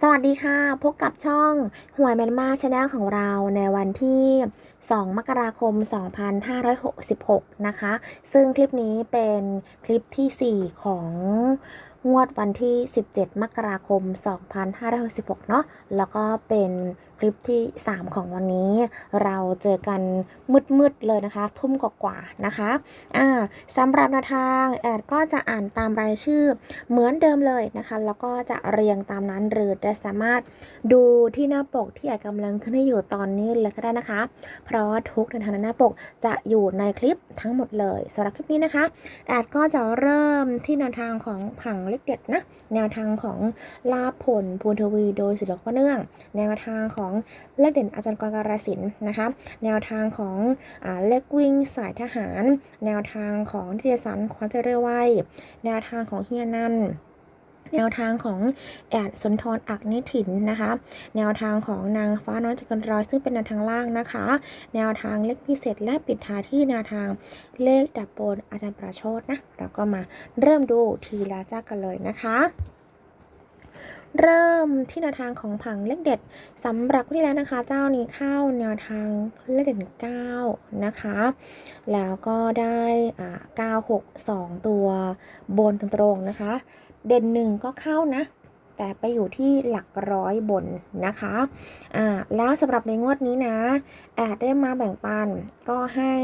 สวัสดีค่ะ พบกับช่องหวยแมนมาชาแนลของเราในวันที่ 2 มกราคม 2566 นะคะ ซึ่งคลิปนี้เป็นคลิปทีสี่4 ของ งวดวันที่ 17 มกราคม 2566 เนาะ แล้วก็เป็นคลิปที่ 3 ของวันนี้ เราเจอกันมืดๆเลยนะคะ ทุ่มกว่าๆนะคะ อ่าสำหรับแนวทางแอดก็จะอ่านตามรายชื่อเหมือนเดิมเลยนะคะ แล้วก็จะเรียงตามนั้นหรือจะสามารถดูที่หน้าปกที่แอดกำลังขึ้นให้อยู่ตอนนี้เลยก็ได้นะคะ เพราะทุกแนวทางหน้าปกจะอยู่ในคลิปทั้งหมดเลยสำหรับคลิปนี้นะคะ แอดก็จะเริ่มที่แนวทางของผังเลกเด็ดนะ แนวทางของลาผลพูนทวีโดยศิลปะเนื่อง แนวทางของเลขเด่นอาจารย์กรการสินนะคะ แนวทางของอเลขวิ่งสายทหาร แนวทางของทิเดสันความเจริญวัยแนวทางของเฮียนัน แนวทางของแอดสนทรอักนิถินนะคะ แนวทางของนางฟ้าน้อยจักรรอยซึ่งเป็นแนวทางล่างนะคะ แนวทางเลขพิเศษและปิดท้ายที่แนวทางเลขดับบนอาจารย์ประโชดนะเราก็มาเริ่มดูทีละจ้ากันเลยนะคะเริ่มที่แนวทางของผังเลขเด็ดสำหรับที่แล้วนะคะ เจ้านี้เข้าแนวทางเลขเด่น9นะคะ แล้วก็ได้อ่า962 ตัวบนตรงๆนะคะ เด่นหนึ่งก็เข้านะ แต่ไปอยู่ที่หลักร้อยบนนะคะอ่าแล้วสำหรับในงวดนี้นะ แอดได้มาแบ่งปันก็ให้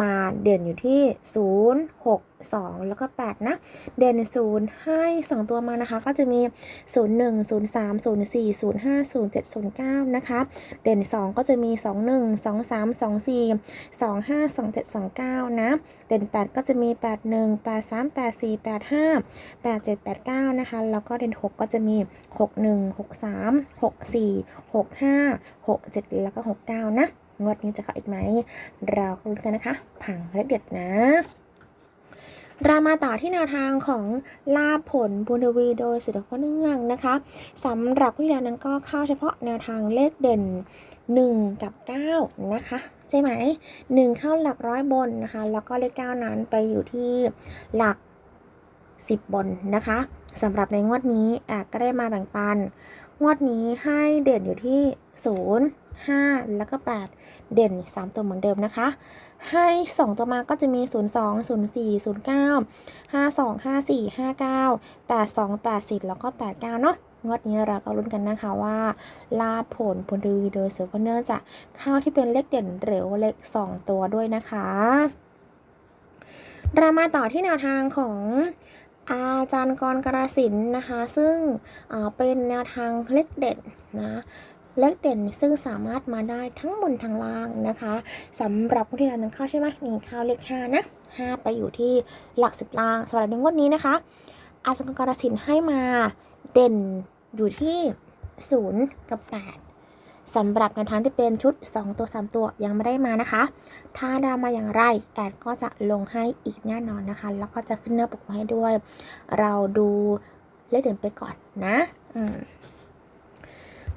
มาเด่นอยู่ที่ 0 6 2 แล้วก็ 8 นะ เด่น 0 ให้ 2 ตัวมานะคะ ก็จะมี 0 1 0 3 0 4 0 5 0 7 0 9 นะคะ เด่น 2 ก็จะมี 2 1 2 3 2 4 2 5 2 7 2 9 นะ เด่น 8 ก็จะมี 8 1 8 3 8 4 8 5 8 7 8 9 นะคะ แล้วก็เด่น 6 ก็จะมี 6 1 6 3 6 4 6 5 6 7 แล้วก็ 6 9 นะงวดนี้จะเข้าอีกไหม เราก็ลุ้นกันนะคะ ผังเลขเด็ดนะ รามาต่อที่แนวทางของลาภผลบุญทวีโดยศิลปะเนื่องนะคะสำหรับผู้ที่แล้วนั้นก็เข้าเฉพาะแนวทางเลขเด่น 1 กับ 9 นะคะ ใช่ไหม 1 เข้าหลักร้อยบนนะคะ แล้วก็เลข 9 นั้นไปอยู่ที่หลัก 10 บนนะคะสำหรับในงวดนี้แอดก็ได้มาแบ่งปัน งวดนี้ให้เด่นอยู่ที่ 0 5 แล้วก็ 8 เด่น 3 ตัวเหมือนเดิมนะคะ ให้ 2 ตัวมาก็จะมี 0 2 0 4 0 9 5 2 5 4 5 9 8 2 8 10แล้วก็ 8 9 เนาะงวดนี้เราก็ลุ้นกันนะคะว่าลาผลผลดีวิวโดยเซอร์ฟเนอร์จะเข้าที่เป็นเลขเด่นหรือเลข 2 ตัวด้วยนะคะเรามาต่อที่แนวทางของอาจารย์กรกราสินนะคะ ซึ่งเป็นแนวทางเลขเด่นนะ เลขเด่นซึ่งสามารถมาได้ทั้งบนทั้งล่างนะคะสำหรับผู้ที่เรานำเข้าใช่ไหมนี่เข้าวเลข5นะ5ไปอยู่ที่หลักสิบล่างสำหรับในงวดนี้นะคะ อาจารย์กรสินให้มาเด่นอยู่ที่0กับ8สำหรับแนทางที่เป็นชุด 2 ตัว 3 ตัวยังไม่ได้มานะคะ ถ้าได้มาอย่างไรแอดก็จะลงให้อีกแน่นอนนะคะ แล้วก็จะขึ้นหน้าปกมาให้ด้วย เราดูเลขเด่นไปก่อนนะ อืม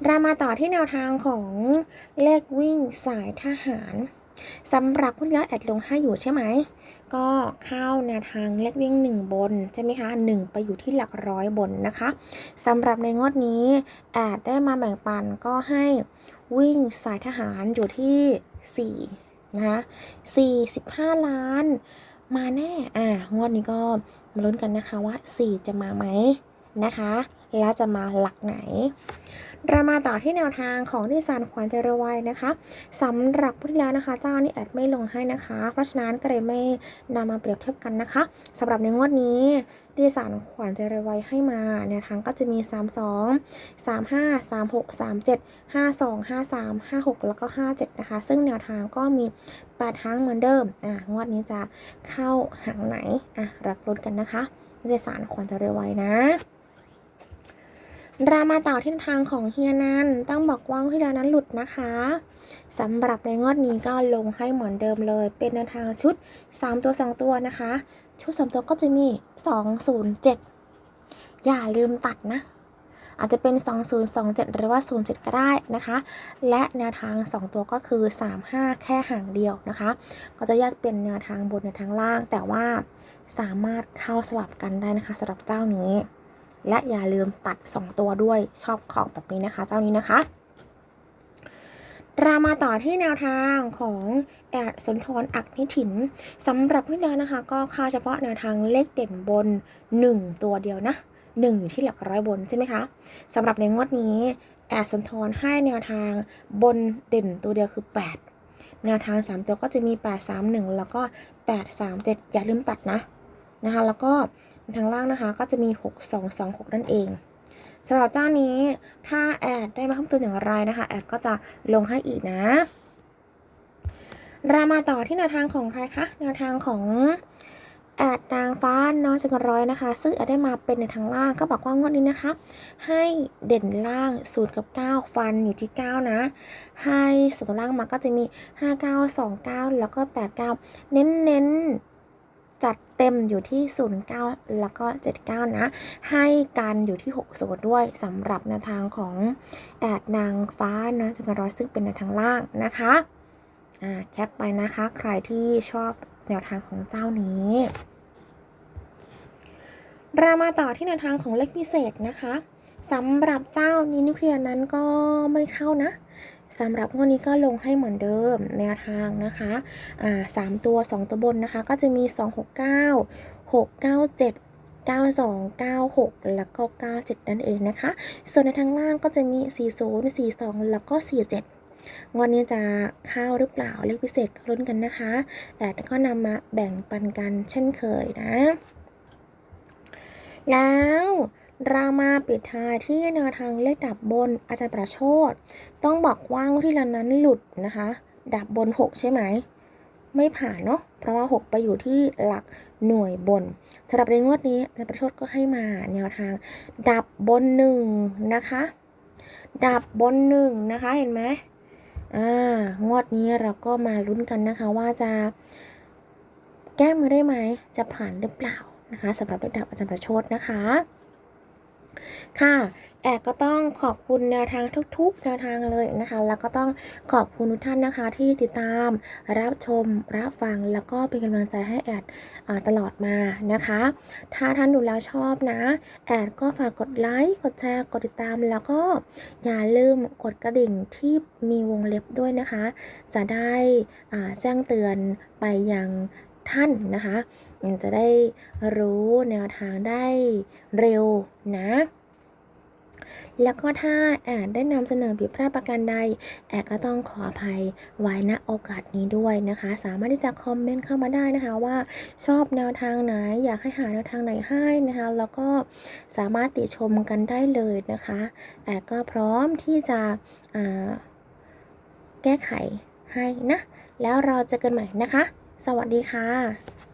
เรามาต่อที่แนวทางของเลขวิ่งสายทหารสำหรับคุณแล้วแอดลงให้อยู่ใช่ไหม ก็เข้าแนวทางเลขวิ่ง 1 บน ใช่ไหมคะ 1 ไปอยู่ที่หลักร้อยบนนะคะสำหรับในงวดนี้ แอดได้มาแบ่งปันก็ให้วิ่งสายทหารอยู่ที่ 4 นะคะ45 ล้าน มาแน่ อ่างวดนี้ก็มาลุ้นกันนะคะว่า 4 จะมาไหมนะคะ แล้วจะมาหลักไหนเรามาต่อที่แนวทางของนิสสันขวัญเจริญวัยนะคะสำหรับผู้ที่แล้วนะคะ เจ้านี่แอดไม่ลงให้นะคะ เพราะฉะนั้นก็เลยไม่นำมาเปรียบเทียบกันนะคะสำหรับในงวดนี้นิสสันขวัญเจริญวัยให้มาแนวทางก็จะมี 3 2 3 5 3 6 3 7 5 2 5 3 5 6 แล้วก็ 57 นะคะ ซึ่งแนวทางก็มี8ทางเหมือนเดิมอะงวดนี้จะเข้าหางไหนอะรักลุ้นกันนะคะนิสสันขวัญเจริญวัยนะ รามาต่อที่ทางของเฮียนันต้องบอกว่าที่แล้วนั้นหลุดนะคะสำหรับในงวดนี้ก็ลงให้เหมือนเดิมเลย เป็นแนวทางชุด 3 ตัว 2 ตัวนะคะ ชุด 3 ตัวก็จะมี 207 อย่าลืมตัดนะ อาจจะเป็น 2027 หรือว่า 07 ก็ได้นะคะ และแนวทาง 2 ตัวก็คือ 35 แค่ห่างเดียวนะคะ ก็จะแยกเป็นแนวทางบนแนวทางล่าง แต่ว่าสามารถเข้าสลับกันได้นะคะสำหรับเจ้านี้ และอย่าลืมตัด 2 ตัวด้วยชอบของแบบนี้นะคะ เจ้านี้นะคะ เรามาต่อที่แนวทางของแอดสนทรอักนิถินสำหรับนิดานะคะ ก็ค่าเฉพาะแนวทางเลขเด่นบน 1 ตัวเดียวนะ1อยู่ที่หลักร้อยบนใช่ไหมคะสำหรับในงวดนี้แอดสนทรให้แนวทางบนเด่นตัวเดียวคือ 8 แนวทาง 3 ตัวก็จะมี 8 3 1 แล้วก็ 8 3 7 อย่าลืมตัดนะนะคะแล้วก็ ทางล่างนะคะก็จะมี 6 2 2 6 นั่นเองสำหรับเจ้านี้ถ้าแอดได้มาเพิ่มเติมอย่างไรนะคะ แอดก็จะลงให้อีกนะเรามาต่อที่แนวทางของใครคะแนวทางของแอดนางฟ้าน้องจักรร้อยนะคะ ซึ่งแอดได้มาเป็นในทางล่างก็บอกว่างวดนี้นะคะ ให้เด่นล่างสูตรกับ 9 ฟันอยู่ที่ 9 นะ ให้ส่วนล่างมาก็จะมี 5 9 2 9 แล้วก็ 8 9 เน้นเน้น จัดเต็มอยู่ที่ 0 9 แล้วก็ 7 9 นะ ให้กันอยู่ที่6 0ด้วยสำหรับแนวทางของแอดนางฟ้าน้องจักรร้อยซึ่งเป็นในวทางล่างนะคะอ่าแคปไปนะคะ ใครที่ชอบแนวทางของเจ้านี้เรามาต่อที่แนวทางของเลขพิเศษนะคะสำหรับเจ้านี้นิวเคลียร์นั้นก็ไม่เข้านะ สำหรับงวดนี้ก็ลงให้เหมือนเดิมแนวทางนะคะอ่าสามตัว 2 ตัวบนนะคะ ก็จะมี 269 697 9296 แล้วก็ 97 นั่นเองนะคะ ส่วนในทางล่างก็จะมี 40 42 แล้วก็ 47 งวดนี้จะเข้าหรือเปล่าเลขพิเศษก็ลุ้นกันนะคะ แต่ก็นำมาแบ่งปันกันเช่นเคยนะ แล้ว รามาปิดท้ายที่แนวทางเลขดับบนอาจารย์ประโชดต้องบอกว่างวดที่แล้วนั้นหลุดนะคะ ดับบน 6 ใช่ไหม ไม่ผ่านเนาะเพราะว่า 6 ไปอยู่ที่หลักหน่วยบนสำหรับในงวดนี้อาจารย์ประโชดก็ให้มาแนวทาง ดับบนหนึ่งนะคะ ดับบนหนึ่งนะคะเห็นไหมอ่างวดนี้เราก็มาลุ้นกันนะคะว่าจะแก้มือได้ไหมจะผ่านหรือเปล่านะคะสำหรับระดับอาจารย์ประโชดนะคะ ค่ะแอกก็ต้องขอบคุณแนวทางทุกๆแนวทางเลยนะคะ แล้วก็ต้องขอบคุณทุกท่านนะคะ ที่ติดตามรับชมรับฟังแล้วก็เป็นกำลังใจให้แอดตลอดมานะคะ ถ้าท่านดูแล้วชอบนะ แอดก็ฝากกดไลค์กดแชร์กดติดตาม แล้วก็อย่าลืมกดกระดิ่งที่มีวงเล็บด้วยนะคะ จะได้แจ้งเตือนไปยังท่านนะคะ อืมจะได้รู้แนวทางได้เร็วนะ แล้วก็ถ้าแอดได้นำเสนอผิดพลาดประการใด แอดก็ต้องขออภัยไว้ณโอกาสนี้ด้วยนะคะ สามารถที่จะคอมเมนต์เข้ามาได้นะคะว่าชอบแนวทางไหน อยากให้หาแนวทางไหนให้นะคะ แล้วก็สามารถติชมกันได้เลยนะคะ แอดก็พร้อมที่จะแก้ไขให้นะ แล้วเราจอกันใหม่นะคะ สวัสดีค่ะ